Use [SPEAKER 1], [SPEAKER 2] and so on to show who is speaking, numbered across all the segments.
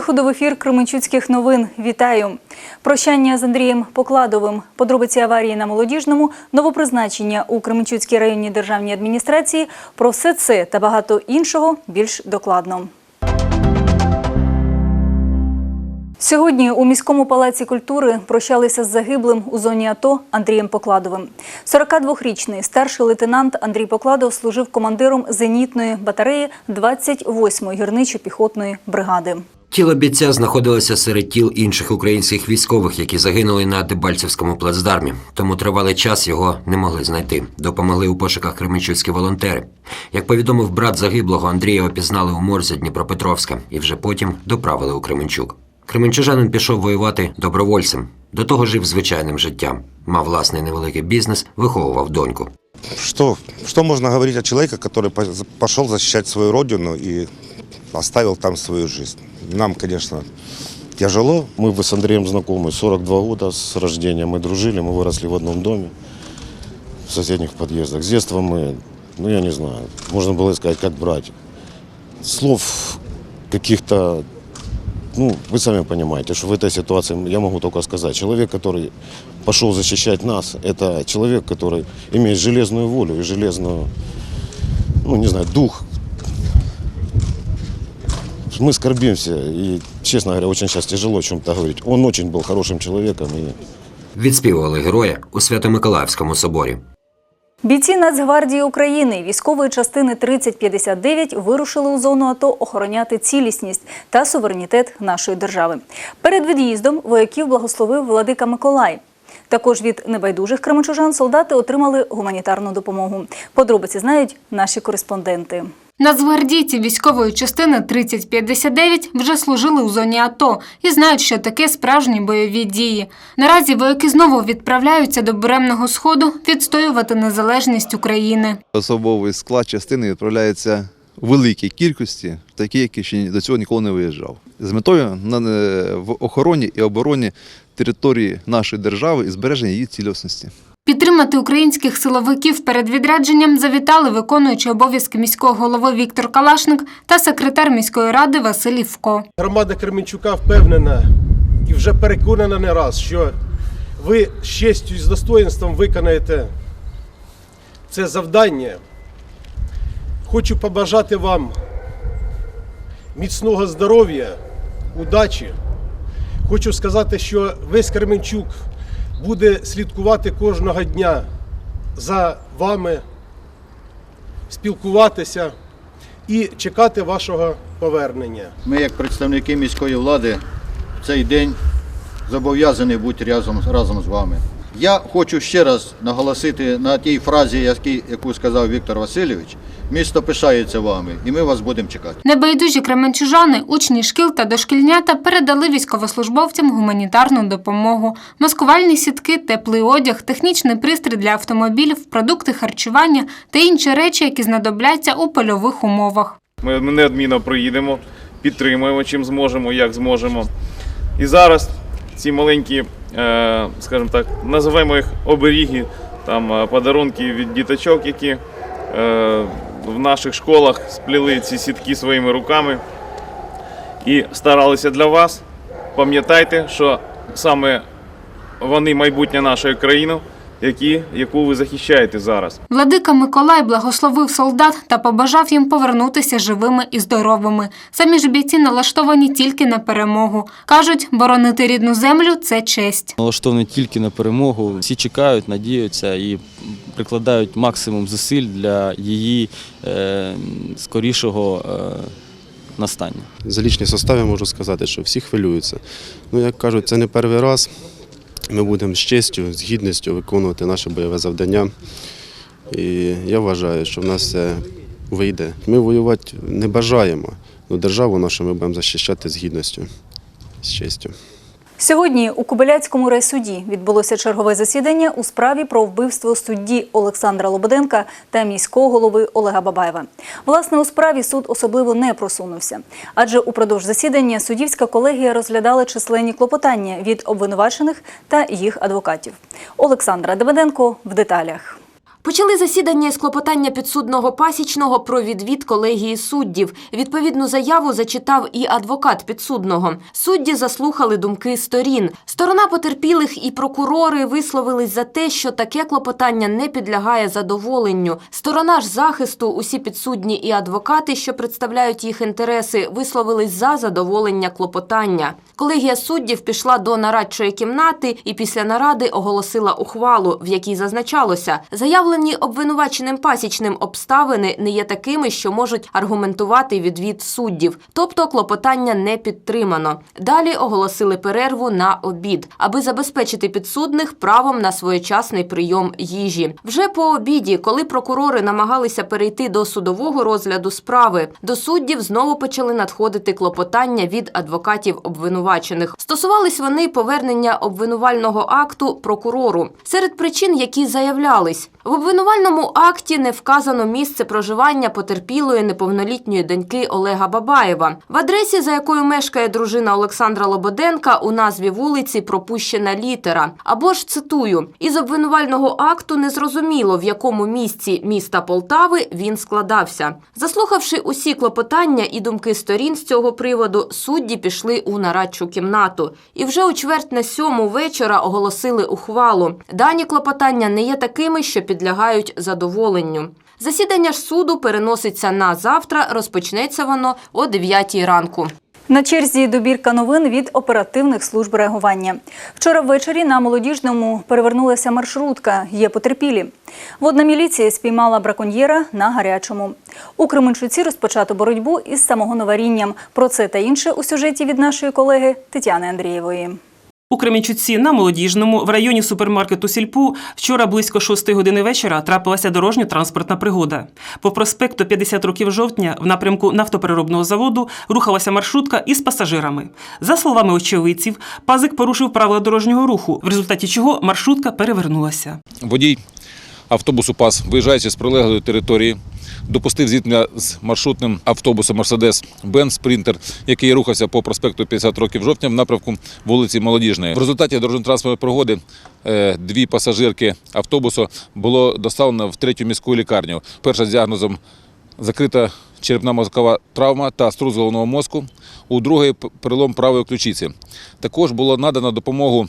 [SPEAKER 1] виходу в ефір Кременчуцьких новин. Вітаю! Прощання з Андрієм Покладовим, подробиці аварії на молодіжному, новопризначення у Кременчуцькій районній державній адміністрації. Про все це та багато іншого більш докладно. Сьогодні у міському палаці культури прощалися з загиблим у зоні АТО Андрієм Покладовим. 42-річний старший лейтенант Андрій Покладов служив командиром зенітної батареї 28-ї гірничо-піхотної бригади.
[SPEAKER 2] Тіло бійця знаходилося серед тіл інших українських військових, які загинули на Дебальцевському плацдармі. Тому тривалий час його не могли знайти. Допомогли у пошуках кременчуцькі волонтери. Як повідомив брат загиблого, Андрія опізнали у морзі Дніпропетровська і вже потім доправили у Кременчук. Кременчужанин пішов воювати добровольцем. До того жив звичайним життям. Мав власний невеликий бізнес, виховував доньку.
[SPEAKER 3] Что, что можно говорить о человеке, который по- пошел защищать свою родину и оставил там свою жизнь? Нам, конечно, тяжело.
[SPEAKER 4] Мы с Андреем знакомы 42 года с рождения. Мы дружили, мы выросли в одном доме, в соседних подъездах. С детства мы, ну я не знаю, можно было сказать, как братья. Слов каких-то, ну, вы сами понимаете, что в этой ситуации я могу только сказать, человек, который пошел защищать нас, это человек, который имеет железную волю и железную, ну, не знаю, дух. Мы скорбимся, и, честно говоря, очень сейчас тяжело о чем-то говорить. Он очень был хорошим человеком, и
[SPEAKER 2] Відспівували героя у Свято-Миколаївському соборі.
[SPEAKER 1] Бійці Нацгвардії України військової частини 3059 вирушили у зону АТО охороняти цілісність та суверенітет нашої держави. Перед від'їздом вояків благословив владика Миколай. Також від небайдужих кременчужан солдати отримали гуманітарну допомогу. Подробиці знають наші кореспонденти.
[SPEAKER 5] Нацгвардійці військової частини 3059 вже служили у зоні АТО і знають, що таке справжні бойові дії. Наразі вояки знову відправляються до буремного сходу відстоювати незалежність України.
[SPEAKER 6] Особовий склад частини відправляється у великій кількості, такі, які ще до цього ніколи не виїжджав. З метою е, в охороні і обороні території нашої держави і збереження її цілісності.
[SPEAKER 5] Підтримати українських силовиків перед відрядженням завітали виконуючий обов'язки міського голови Віктор Калашник та секретар міської ради Василь Івко.
[SPEAKER 7] Громада Кременчука впевнена і вже переконана не раз, що ви з честю і з достоїнством виконаєте це завдання. Хочу побажати вам міцного здоров'я, удачі. Хочу сказати, що весь Кременчук буде слідкувати кожного дня за вами, спілкуватися і чекати вашого повернення.
[SPEAKER 8] Ми, як представники міської влади, в цей день зобов'язані бути разом, разом з вами. Я хочу ще раз наголосити на тій фразі, які- яку сказав Віктор Васильович. Місто пишається вами, і ми вас будемо чекати.
[SPEAKER 5] Небайдужі кременчужани, учні шкіл та дошкільнята передали військовослужбовцям гуманітарну допомогу, маскувальні сітки, теплий одяг, технічний пристрій для автомобілів, продукти харчування та інші речі, які знадобляться у польових умовах.
[SPEAKER 9] Ми неодмінно проїдемо, підтримуємо чим зможемо, як зможемо. І зараз ці маленькі, скажімо так, називаємо їх оберіги, там е, подарунки від діточок, які е, в наших школах спліли ці сітки своїми руками і старалися для вас. Пам'ятайте, що саме вони майбутнє нашої країни, які, яку ви захищаєте зараз.
[SPEAKER 5] Владика Миколай благословив солдат та побажав їм повернутися живими і здоровими. Самі ж бійці налаштовані тільки на перемогу. Кажуть, боронити рідну землю це честь.
[SPEAKER 10] налаштовані тільки на перемогу. Всі чекають, надіються і прикладають максимум зусиль для її е, скорішого е, настання.
[SPEAKER 11] За лічні состави можу сказати, що всі хвилюються. Ну, як кажуть, це не перший раз. Ми будемо з честю, з гідністю виконувати наше бойове завдання. І я вважаю, що в нас все вийде. Ми воювати не бажаємо, але державу нашу ми будемо захищати з гідністю, з честю.
[SPEAKER 1] Сьогодні у Кобиляцькому райсуді відбулося чергове засідання у справі про вбивство судді Олександра Лободенка та міського голови Олега Бабаєва. Власне, у справі суд особливо не просунувся, адже упродовж засідання суддівська колегія розглядала численні клопотання від обвинувачених та їх адвокатів. Олександра Давиденко в деталях.
[SPEAKER 12] Почали засідання із клопотання підсудного пасічного про відвід колегії суддів. Відповідну заяву зачитав і адвокат підсудного. Судді заслухали думки сторін. Сторона потерпілих і прокурори висловились за те, що таке клопотання не підлягає задоволенню. Сторона ж захисту, усі підсудні і адвокати, що представляють їх інтереси, висловились за задоволення клопотання. Колегія суддів пішла до нарадчої кімнати і після наради оголосила ухвалу, в якій зазначалося, заявлені обвинуваченим пасічним обставини не є такими, що можуть аргументувати відвід суддів, тобто клопотання не підтримано. Далі оголосили перерву на обід, аби забезпечити підсудних правом на своєчасний прийом їжі. Вже по обіді, коли прокурори намагалися перейти до судового розгляду справи, до суддів знову почали надходити клопотання від адвокатів обвинувачених. Стосувались вони повернення обвинувального акту прокурору. Серед причин, які заявлялись, в обвинувальному акті не вказано місце проживання потерпілої неповнолітньої доньки Олега Бабаєва. В адресі, за якою мешкає дружина Олександра Лободенка, у назві вулиці пропущена літера. Або ж цитую: із обвинувального акту незрозуміло, в якому місці міста Полтави він складався. Заслухавши усі клопотання і думки сторін з цього приводу, судді пішли у нарадчу кімнату. І вже у чверть на сьому вечора оголосили ухвалу. Дані клопотання не є такими, що підлягають задоволенню. Засідання ж суду переноситься на завтра. Розпочнеться воно о 9 ранку.
[SPEAKER 1] На черзі добірка новин від оперативних служб реагування. Вчора ввечері на молодіжному перевернулася маршрутка. Є потерпілі. Водна міліція спіймала браконьєра на гарячому. У Кременчуці розпочато боротьбу із самогоноварінням. Про це та інше у сюжеті від нашої колеги Тетяни Андрієвої.
[SPEAKER 13] У Кремінчуці на молодіжному в районі супермаркету Сільпу вчора близько 6 години вечора трапилася дорожньо-транспортна пригода. По проспекту 50 років жовтня в напрямку нафтопереробного заводу рухалася маршрутка із пасажирами. За словами очевидців, пазик порушив правила дорожнього руху, в результаті чого маршрутка перевернулася.
[SPEAKER 14] Водій автобусу ПАС, виїжджаючи з прилеглої території, допустив зіткнення з маршрутним автобусом Мерседес Бенц Спринтер, який рухався по проспекту 50 років жовтня в напрямку вулиці Молодіжної. В результаті дорожньо-транспортної пригоди е, дві пасажирки автобусу було доставлено в третю міську лікарню. Перша з діагнозом закрита черепна мозкова травма та струс головного мозку. У другої перелом правої ключиці. Також було надано допомогу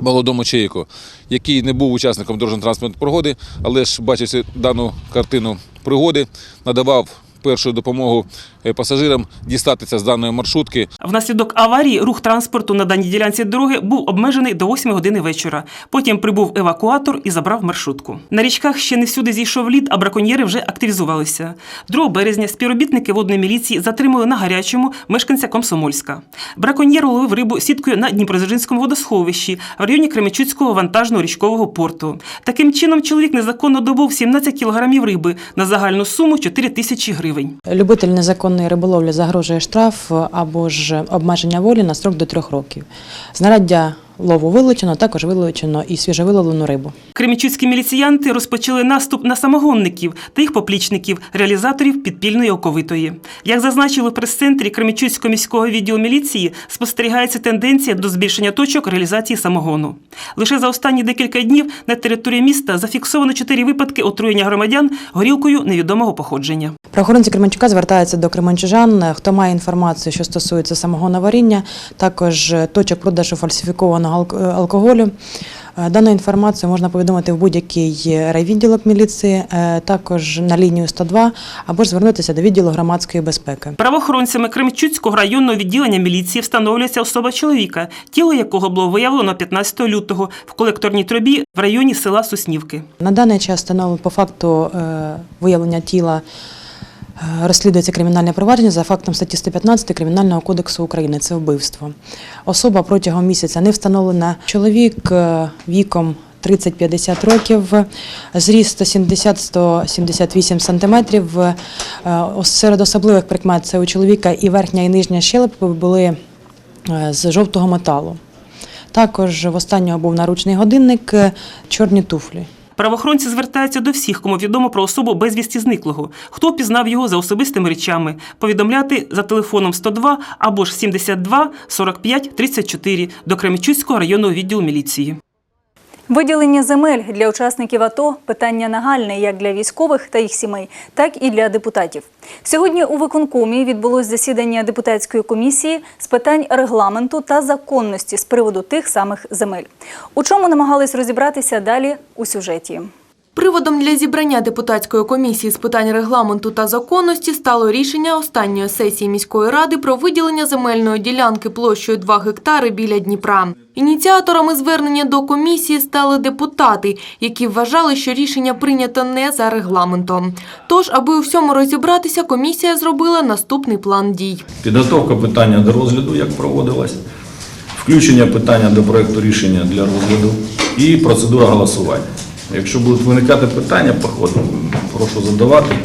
[SPEAKER 14] молодому чоловіку, який не був учасником дорожньо-транспортної пригоди, але ж бачивши дану картину пригоди, надавав першу допомогу пасажирам дістатися з даної маршрутки.
[SPEAKER 13] Внаслідок аварії рух транспорту на даній ділянці дороги був обмежений до 8 години вечора. Потім прибув евакуатор і забрав маршрутку. На річках ще не всюди зійшов лід, а браконьєри вже активізувалися. 2 березня співробітники водної міліції затримали на гарячому мешканця Комсомольська. Браконьєр ловив рибу сіткою на Дніпродзержинському водосховищі в районі Кременчуцького вантажного річкового порту. Таким чином, чоловік незаконно добув 17 кілограмів риби на загальну суму 4 тисячі гривень.
[SPEAKER 15] Любитель незаконної риболовлі загрожує штраф або ж обмеження волі на строк до трьох років. Знаряддя лову вилучено, також вилучено і свіжовиловлену рибу.
[SPEAKER 13] Кремічуцькі міліціянти розпочали наступ на самогонників та їх поплічників, реалізаторів підпільної оковитої. Як зазначили в прес-центрі Кремічуцького міського відділу міліції, спостерігається тенденція до збільшення точок реалізації самогону. Лише за останні декілька днів на території міста зафіксовано чотири випадки отруєння громадян горілкою невідомого походження.
[SPEAKER 15] Правоохоронці Кременчука звертаються до кременчужан, хто має інформацію, що стосується самогоноваріння, також точок продажу фальсифікованого алк- алкоголю. Е, Дану інформацію можна повідомити в будь-який райвідділок міліції, е, також на лінію 102, або ж звернутися до відділу громадської безпеки.
[SPEAKER 13] Правоохоронцями Кремчуцького районного відділення міліції встановлюється особа чоловіка, тіло якого було виявлено 15 лютого в колекторній трубі в районі села Соснівки.
[SPEAKER 15] На даний час встановлено по факту е, виявлення тіла. Розслідується кримінальне провадження за фактом статті 115 Кримінального кодексу України. Це вбивство. Особа протягом місяця не встановлена. Чоловік е, віком 30-50 років, зріст 170-178 сантиметрів. Е, Серед особливих прикмет це у чоловіка і верхня, і нижня щелепи були е, з жовтого металу. Також в останнього був наручний годинник, чорні туфлі.
[SPEAKER 13] Правоохоронці звертаються до всіх, кому відомо про особу безвісті зниклого, хто пізнав його за особистими речами, повідомляти за телефоном 102 або ж 72 45 34 до Кременчуцького районного відділу міліції.
[SPEAKER 1] Виділення земель для учасників АТО питання нагальне як для військових та їх сімей, так і для депутатів. Сьогодні у виконкомі відбулось засідання депутатської комісії з питань регламенту та законності з приводу тих самих земель. У чому намагались розібратися далі у сюжеті.
[SPEAKER 12] Приводом для зібрання депутатської комісії з питань регламенту та законності стало рішення останньої сесії міської ради про виділення земельної ділянки площею 2 гектари біля Дніпра. Ініціаторами звернення до комісії стали депутати, які вважали, що рішення прийнято не за регламентом. Тож, аби у всьому розібратися, комісія зробила наступний план дій.
[SPEAKER 16] Підготовка питання до розгляду, як проводилась, включення питання до проекту рішення для розгляду і процедура голосування. Якщо будуть виникати питання по ходу, прошу задавати.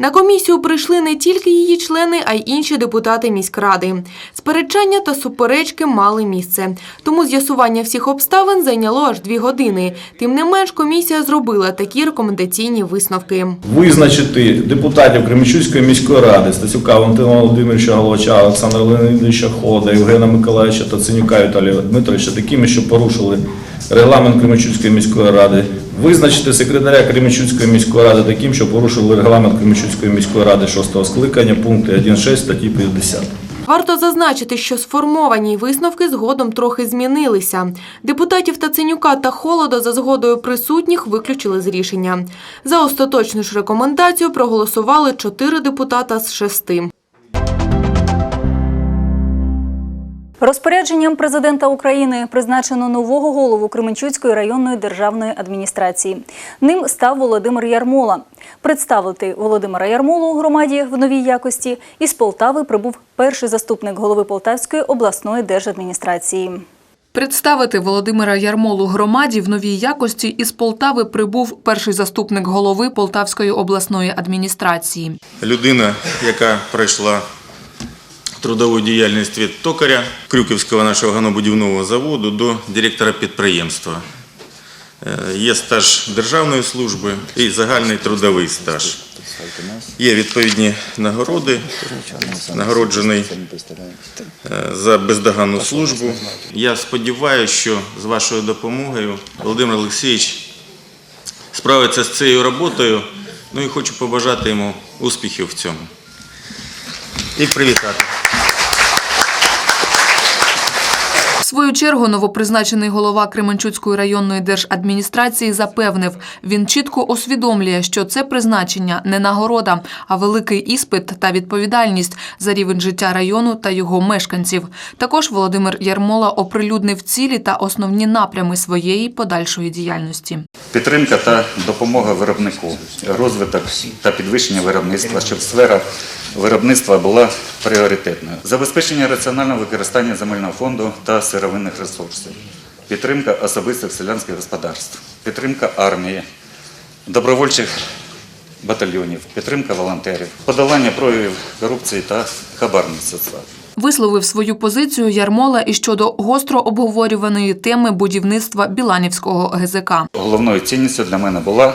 [SPEAKER 12] На комісію прийшли не тільки її члени, а й інші депутати міськради. Сперечання та суперечки мали місце. Тому з'ясування всіх обставин зайняло аж дві години. Тим не менш, комісія зробила такі рекомендаційні висновки.
[SPEAKER 16] Визначити депутатів Кременчуцької міської ради Стасюка Валентина Володимировича Головача, Олександра Леонідовича Холода, Євгена Миколаївича Таценюка Віталія Дмитровича такими, що порушили регламент Кременчуцької міської ради. Визначити секретаря Кременчуцької міської ради таким, що порушили регламент Кременчуцької міської ради 6 скликання, пункти 1.6 статті 50.
[SPEAKER 12] Варто зазначити, що сформовані висновки згодом трохи змінилися. Депутатів Таценюка та Холода за згодою присутніх виключили з рішення. За остаточну ж рекомендацію проголосували чотири депутата з шести.
[SPEAKER 1] Розпорядженням президента України призначено нового голову Кременчуцької районної державної адміністрації. Ним став Володимир Ярмола. Представити Володимира Ярмолу у громаді в новій якості із Полтави прибув перший заступник голови Полтавської обласної держадміністрації.
[SPEAKER 17] Представити Володимира Ярмолу громаді в новій якості із Полтави прибув перший заступник голови Полтавської обласної адміністрації.
[SPEAKER 18] людина, яка пройшла трудову діяльність від токаря Крюківського нашого ганобудівного заводу до директора підприємства. Е, Є стаж державної служби і загальний трудовий стаж. Є відповідні нагороди, нагороджений е, за бездоганну службу. Я сподіваюся, що з вашою допомогою Володимир Олексійович справиться з цією роботою. Ну і хочу побажати йому успіхів в цьому. І привітати.
[SPEAKER 17] Свою чергу новопризначений голова Кременчуцької районної держадміністрації запевнив, він чітко усвідомлює, що це призначення не нагорода, а великий іспит та відповідальність за рівень життя району та його мешканців. Також Володимир Ярмола оприлюднив цілі та основні напрями своєї подальшої діяльності.
[SPEAKER 19] Підтримка та допомога виробнику, розвиток та підвищення виробництва, щоб сфера виробництва була пріоритетною, забезпечення раціонального використання земельного фонду та сировинних ресурсів, підтримка особистих селянських господарств, підтримка армії, добровольчих батальйонів, підтримка волонтерів, подолання проявів корупції та хабарництва.
[SPEAKER 17] Висловив свою позицію Ярмола і щодо гостро обговорюваної теми будівництва Біланівського ГЗК.
[SPEAKER 19] Головною цінністю для мене була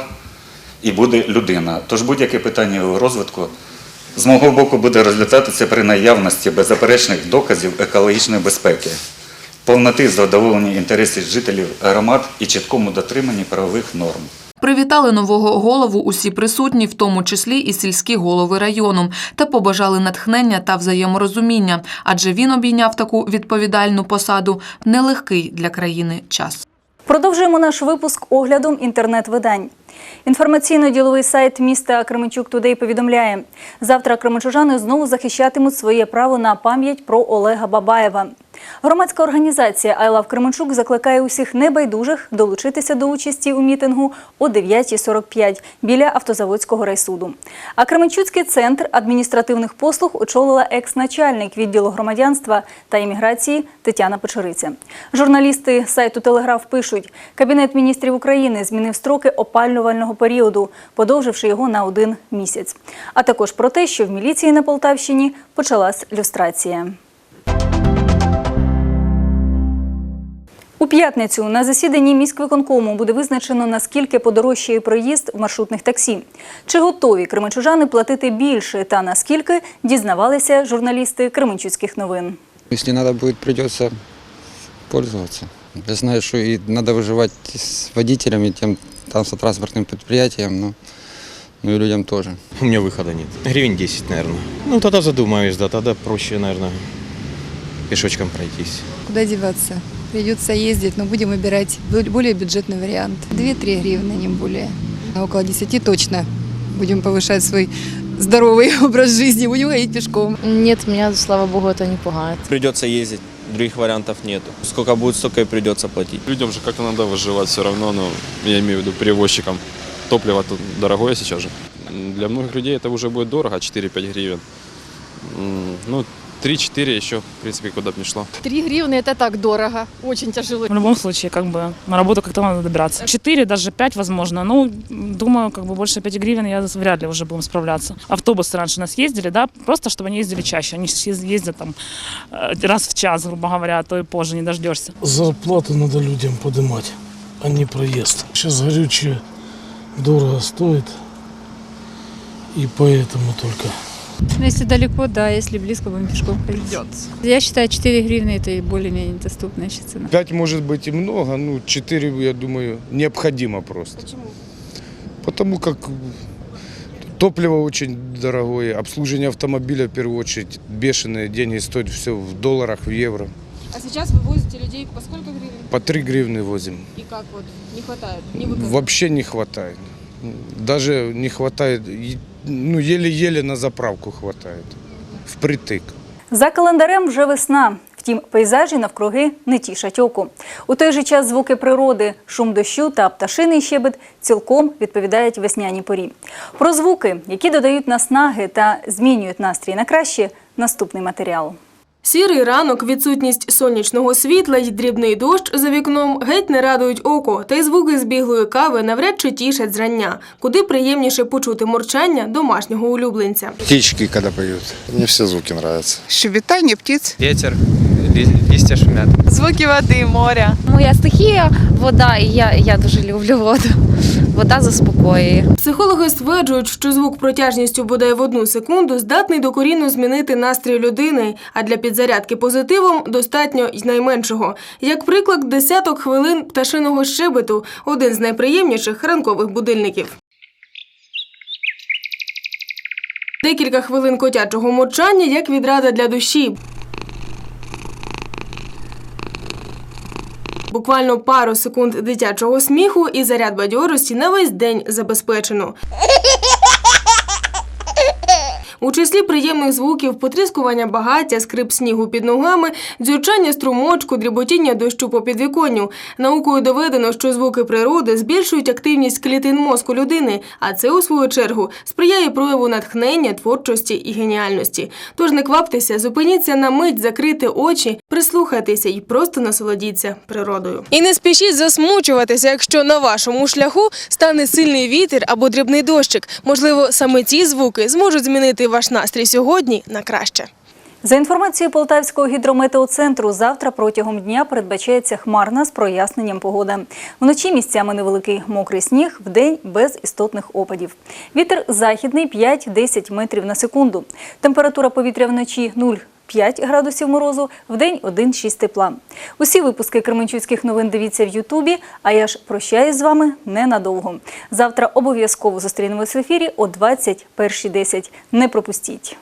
[SPEAKER 19] і буде людина. Тож будь-яке питання його розвитку з мого боку буде розглядатися при наявності беззаперечних доказів екологічної безпеки, повноти задоволення інтересів жителів громад і чіткому дотриманні правових норм.
[SPEAKER 17] Привітали нового голову усі присутні, в тому числі і сільські голови району, та побажали натхнення та взаєморозуміння, адже він обійняв таку відповідальну посаду нелегкий для країни час.
[SPEAKER 1] Продовжуємо наш випуск оглядом інтернет-видань. Інформаційно-діловий сайт міста Кременчук Тудей повідомляє, завтра кременчужани знову захищатимуть своє право на пам'ять про Олега Бабаєва. Громадська організація «I Love Кременчук» закликає усіх небайдужих долучитися до участі у мітингу о 9.45 біля автозаводського райсуду. А Кременчуцький центр адміністративних послуг очолила екс-начальник відділу громадянства та імміграції Тетяна Печериця. Журналісти сайту Телеграф пишуть, Кабінет міністрів України змінив строки опалювального періоду, подовживши його на один місяць. А також про те, що в міліції на Полтавщині почалась люстрація. У п'ятницю на засіданні міськвиконкому буде визначено, наскільки подорожчає проїзд в маршрутних таксі. Чи готові кременчужани платити більше та наскільки дізнавалися журналісти Кременчуцьких новин.
[SPEAKER 20] Если надо будет, придется пользоваться. Я знаю, что и надо выживать с водителями, тем транспортным предприятиям, но, ну и людям тоже.
[SPEAKER 21] У меня выхода нет. Гривен 10, наверное. Ну, тогда задумаюсь, да, тогда проще, наверное, пешочком пройтись.
[SPEAKER 22] Куда деваться? Придется ездить, но будем выбирать более бюджетный вариант. 2-3 гривны, не более. А около 10 точно. Будем повышать свой здоровый образ жизни, будем ходить пешком.
[SPEAKER 23] Нет, меня, слава богу, это не пугает.
[SPEAKER 24] Придется ездить, других вариантов нету. Сколько будет, столько и придется платить.
[SPEAKER 25] Людям же как-то надо выживать все равно, но я имею в виду перевозчикам. Топливо тут дорогое сейчас же. Для многих людей это уже будет дорого, 4-5 гривен. Ну, 3-4 еще, в принципе, куда бы ни шло.
[SPEAKER 22] 3 гривны это так дорого, очень тяжело.
[SPEAKER 26] В любом случае, как бы на работу как-то надо добираться. Четыре, даже пять, возможно. Ну, думаю, как бы больше пяти гривен я вряд ли уже будем справляться. Автобусы раньше нас ездили, да, просто чтобы они ездили чаще. Они сейчас ездят там э, раз в час, грубо говоря, а то и позже не дождешься.
[SPEAKER 27] Зарплату надо людям поднимать, а не проезд. Сейчас горючее дорого стоит, и поэтому только.
[SPEAKER 28] Ну, если далеко, да, если близко, будем пешком ходить. Придется. Я считаю, 4 гривны это и более-менее доступная сейчас цена.
[SPEAKER 29] 5 может быть и много, ну 4, я думаю, необходимо просто. Почему? Потому как топливо очень дорогое, обслуживание автомобиля в первую очередь, бешеные деньги стоят все в долларах, в евро.
[SPEAKER 22] А сейчас вы возите людей по сколько гривен?
[SPEAKER 29] По 3 гривны возим.
[SPEAKER 22] И как вот? Не хватает? Не выгодно?
[SPEAKER 29] Вообще не хватает. Даже не хватает, ну еле-еле на заправку хватает. Впритык.
[SPEAKER 1] За календарем вже весна. Втім, пейзажі навкруги не тішать оку. У той же час звуки природи, шум дощу та пташиний щебет цілком відповідають весняній порі. Про звуки, які додають наснаги та змінюють настрій на краще, наступний матеріал.
[SPEAKER 30] Сірий ранок, відсутність сонячного світла й дрібний дощ за вікном геть не радують око, та й звуки збіглої кави навряд чи тішать зрання, куди приємніше почути мурчання домашнього улюбленця.
[SPEAKER 31] Птички, когда поют. Мне все звуки нравятся.
[SPEAKER 32] Щебетание птиц.
[SPEAKER 21] Ветер, листья шумят.
[SPEAKER 32] Звуки воды, моря.
[SPEAKER 23] Моя стихія вода, і я, я дуже люблю воду. Вода заспокоює.
[SPEAKER 30] Психологи стверджують, що звук протяжністю бодай в одну секунду здатний докорінно змінити настрій людини, а для підзарядки позитивом достатньо й найменшого. Як приклад, десяток хвилин пташиного щебету – один з найприємніших ранкових будильників. Декілька хвилин котячого мовчання як відрада для душі. Буквально пару секунд дитячого сміху і заряд бадьорості на весь день забезпечено. У числі приємних звуків потріскування багаття, скрип снігу під ногами, дзюрчання струмочку, дріботіння дощу по підвіконню. Наукою доведено, що звуки природи збільшують активність клітин мозку людини, а це, у свою чергу, сприяє прояву натхнення, творчості і геніальності. Тож не кваптеся, зупиніться на мить, закрити очі, прислухайтеся і просто насолодіться природою. І не спішіть засмучуватися, якщо на вашому шляху стане сильний вітер або дрібний дощик. Можливо, саме ці звуки зможуть змінити ваш настрій сьогодні на краще.
[SPEAKER 1] За інформацією Полтавського гідрометеоцентру, завтра протягом дня передбачається хмарна з проясненням погода. Вночі місцями невеликий мокрий сніг, вдень без істотних опадів. Вітер західний 5-10 метрів на секунду. Температура повітря вночі 0. 5 градусів морозу, в день 1-6 тепла. Усі випуски Кременчуцьких новин дивіться в Ютубі, а я ж прощаюсь з вами ненадовго. Завтра обов'язково зустрінемось в ефірі о 21.10. Не пропустіть.